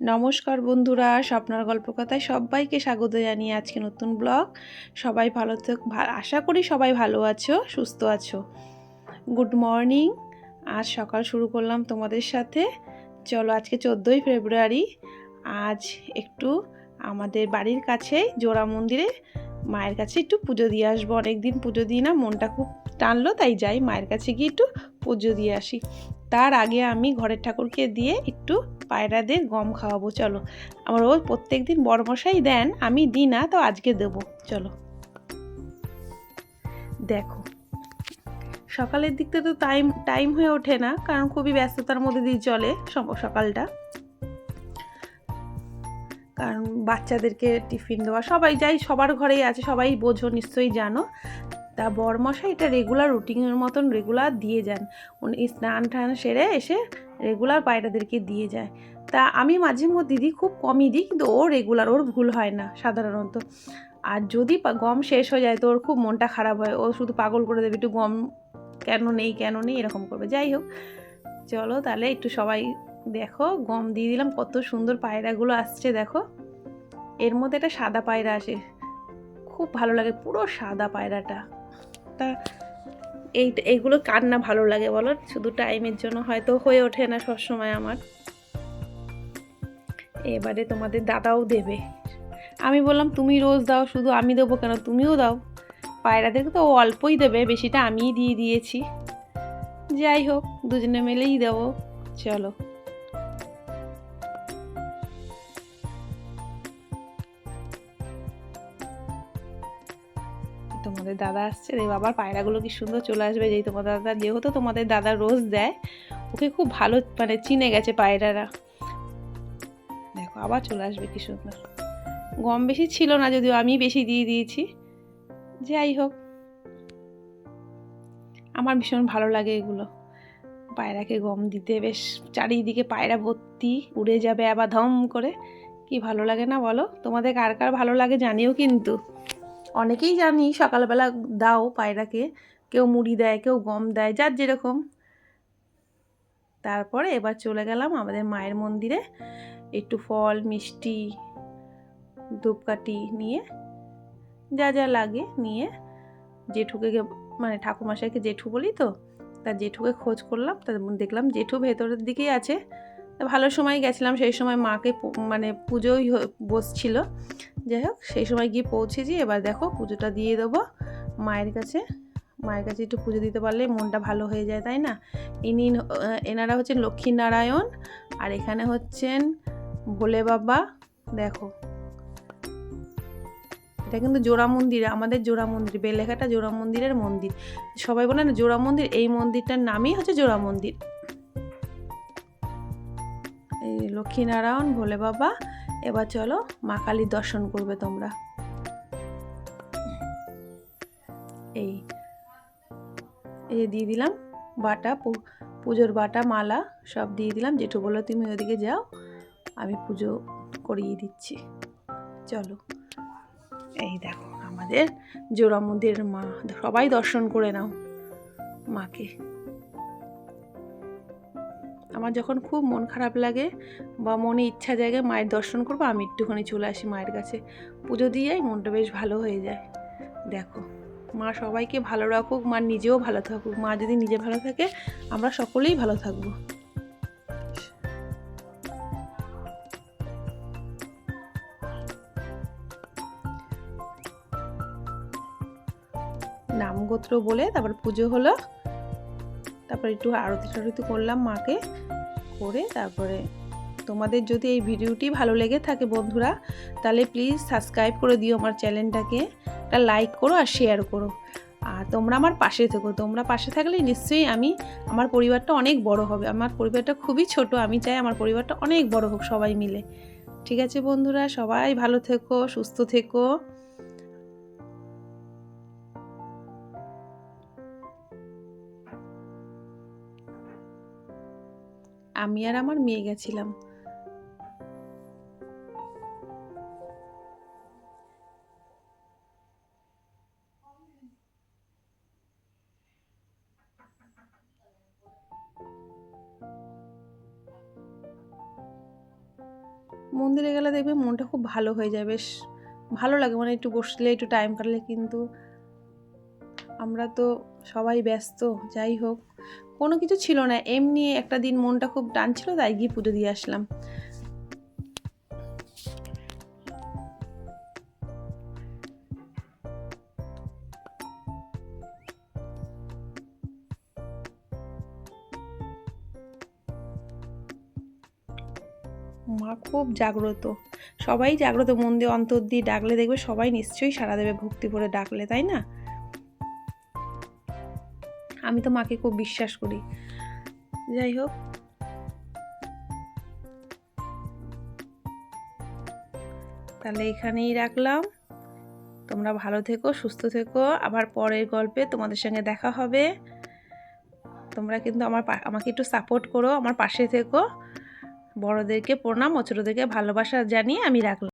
নমস্কার বন্ধুরা, স্বপ্নার গল্পকথায় সবাইকে স্বাগত জানিয়ে আজকে নতুন ব্লগ। সবাই ভালো থাক আশা করি সবাই ভালো আছো, সুস্থ আছো। গুড মর্নিং, আজ সকাল শুরু করলাম তোমাদের সাথে। চলো আজকে চোদ্দোই ফেব্রুয়ারি, আজ একটু আমাদের বাড়ির কাছেই জোড়া মন্দিরে মায়ের কাছে একটু পুজো দিয়ে আসব। অনেক দিন পুজো দিই না, মনটা খুব টানলো, তাই যাই মায়ের কাছে গিয়ে একটু পুজো দিয়ে আসি। তার আগে আমি ঘরের ঠাকুরকে দিয়ে একটু পায়রাদের গম খাওয়াবো, চলো। আমার ও প্রত্যেক দিন বড়মশাই দেন, আমি দিই না, তো আজকে দেবো, চলো। দেখো, সকালের দিকটা তো টাইম টাইম হয়ে ওঠে না, কারণ খুবই ব্যস্ততার মধ্যে দিয়ে চলে সকালটা। কারণ বাচ্চাদেরকে টিফিন দেওয়া, সবাই যাই, সবার ঘরেই আছে, সবাই বোঝো, নিশ্চয়ই জানো। তা বরমশাই এটা রেগুলার রুটিনের মতন রেগুলার দিয়ে যান। উনি স্নান টান সেরে এসে রেগুলার পায়রাদেরকে দিয়ে যায়। তা আমি মাঝে মধ্যে দিদি খুব কমই দিই, কিন্তু ও রেগুলার ওর ভুল হয় না সাধারণত। আর যদি গম শেষ হয়ে যায়, তো ওর খুব মনটা খারাপ হয়। ও শুধু পাগল করে দেবে, একটু গম কেন নেই কেন নেই, এরকম করবে। যাই হোক, চলো তাহলে একটু সবাই দেখো, গম দিয়ে দিলাম, কত সুন্দর পায়রাগুলো আসছে, দেখো। এর মধ্যে একটা সাদা পায়রা আসে। খুব ভালো লাগে, পুরো সাদা পায়রাটা। তা এই এইগুলো কার না ভালো লাগে বলো? শুধু টাইমের জন্য হয়তো হয়ে ওঠে না সবসময় আমার। এবারে তোমাদের দাদাও দেবে। আমি বললাম, তুমি রোজ দাও, শুধু আমি দেবো কেন? তুমিও দাও। পায়রাদেরকে তো অল্পই দেবে, বেশিটা আমিই দিয়ে দিয়েছি। যাই হোক, দুজনে মিলেই দেবো। চলো। তোমাদের দাদা আসছে। রে বাবার পায়রাগুলো কি সুন্দর চলে আসবে? যেই তোমাদের দাদা, যেহেতু তোমাদের দাদা রোজ দেয়, ওকে খুব ভালো মানে চিনে গেছে পায়রারা। দেখো, আবার চলে আসবে কি সুন্দর। গম বেশি ছিল না, যদিও আমি বেশি দিয়ে দিয়েছি। যাই হোক, আমার ভীষণ ভালো লাগে এগুলো। পায়রাকে গম দিতে, বেশ চারিদিকে পায়রা ভর্তি, উড়ে যাবে আবার ধম করে। কি ভালো লাগে না বলো? তোমাদের কার কার ভালো লাগে জানিও কিন্তু। অনেকেই জানি সকালবেলা দাও পায়রাকে। কেউ মুড়ি দেয়, কেউ গম দেয়, যার যেরকম। তারপরে এবার চলে গেলাম আমাদের মায়ের মন্দিরে। একটু ফল, মিষ্টি, ধূপকাঠি নিয়ে যা যা লাগে নিয়ে জেঠুকে মানে ঠাকুমাশাইকে জেঠু বলি তো তা জেঠুকে খোঁজ করলাম, তা দেখলাম জেঠু ভেতরের দিকেই আছে। ভালো সময় গেছিলাম, সেই সময় মাকে মানে পুজোই বসছিল। যাই হোক, সেই সময় গিয়ে পৌঁছেছি, এবার দেখো পুজোটা দিয়ে দেবো মায়ের কাছে। মায়ের কাছে একটু পুজো দিতে পারলে মনটা ভালো হয়ে যায়, তাই না? ইনি এনারা হচ্ছেন লক্ষ্মীনারায়ণ আর এখানে হচ্ছেন ভোলে বাবা। দেখো। এটা কিন্তু জোড়া মন্দির, আমাদের জোড়া মন্দির, বেলেঘাটা জোড়া মন্দিরের মন্দির। সবাই বলে না জোড়া মন্দির, এই মন্দিরটার নামই হচ্ছে জোড়া মন্দির। লক্ষ্মীনারায়ণ ভোলে বাবা, এবার চলো মা কালীর দর্শন করবে তোমরা। এই এই দিয়ে দিলাম বাটা পুজোর বাটা, মালা সব দিয়ে দিলাম। জেঠু বলো তুমি ওদিকে যাও, আমি পুজো করিয়ে দিচ্ছি। চলো। এই দেখো আমাদের জোড়া মন্দিরের মা, সবাই দর্শন করে নাও মাকে। আমার যখন খুব মন খারাপ লাগে বা মনে ইচ্ছা জায়গায় মায়ের দর্শন করব, আমি একটুখানি চলে আসি মায়ের কাছে। পুজো দিয়ে যাই মনটা বেশ ভালো হয়ে যায়। দেখো, মা সবাইকে ভালো রাখুক, মা নিজেও ভালো থাকুক। মা যদি নিজে ভালো থাকে, আমরা সকলেই ভালো থাকব। নামগোত্র বলে তারপর পুজো হলো। তারপর একটু আরতি টারতি করলাম মাকে করে তারপরে তোমাদের যদি এই ভিডিওটি ভালো লেগে থাকে বন্ধুরা, তাহলে প্লিজ সাবস্ক্রাইব করে দিও আমার চ্যানেলটাকে একটা লাইক করো আর শেয়ার করো। আর তোমরা আমার পাশে থেকো, তোমরা পাশে থাকলে নিশ্চয়ই আমি আমার পরিবারটা অনেক বড় হবে, আমার পরিবারটা খুবই ছোট, আমি চাই আমার পরিবারটা অনেক বড় হোক সবাই মিলে। ঠিক আছে বন্ধুরা, সবাই ভালো থেকো, সুস্থ থেকো। আমি আর আমার মেয়ে গেছিলাম। মন্দিরে গেলে দেখবে মনটা খুব ভালো হয়ে যায়, বেশ ভালো লাগে। মানে একটু বসলে, একটু টাইম কাটলে কিন্তু আমরা তো সবাই ব্যস্ত, যাই হোক। কোনো কিছু ছিল না, এমনি একটা দিন মনটা খুব টান ছিল, তাই গিয়ে পুজো দিয়ে আসলাম। মা খুব জাগ্রত। সবাই জাগ্রত, মন দিয়ে অন্তর দিয়ে ডাকলে দেখবে সবাই নিশ্চয়ই সাড়া দেবে ভক্তি করে ডাকলে, তাই না? আমি তো মাকে খুব বিশ্বাস করি। যাই হোক। তাহলে এখানেই রাখলাম। তোমরা ভালো থেকো, সুস্থ থেকো। আবার পরের গল্পে তোমাদের সঙ্গে দেখা হবে। তোমরা কিন্তু আমার আমাকে একটু সাপোর্ট করো, আমার পাশে থেকো। বড়োদেরকে প্রণাম ও ছোটোদেরকে ভালোবাসা জানিয়ে আমি রাখলাম।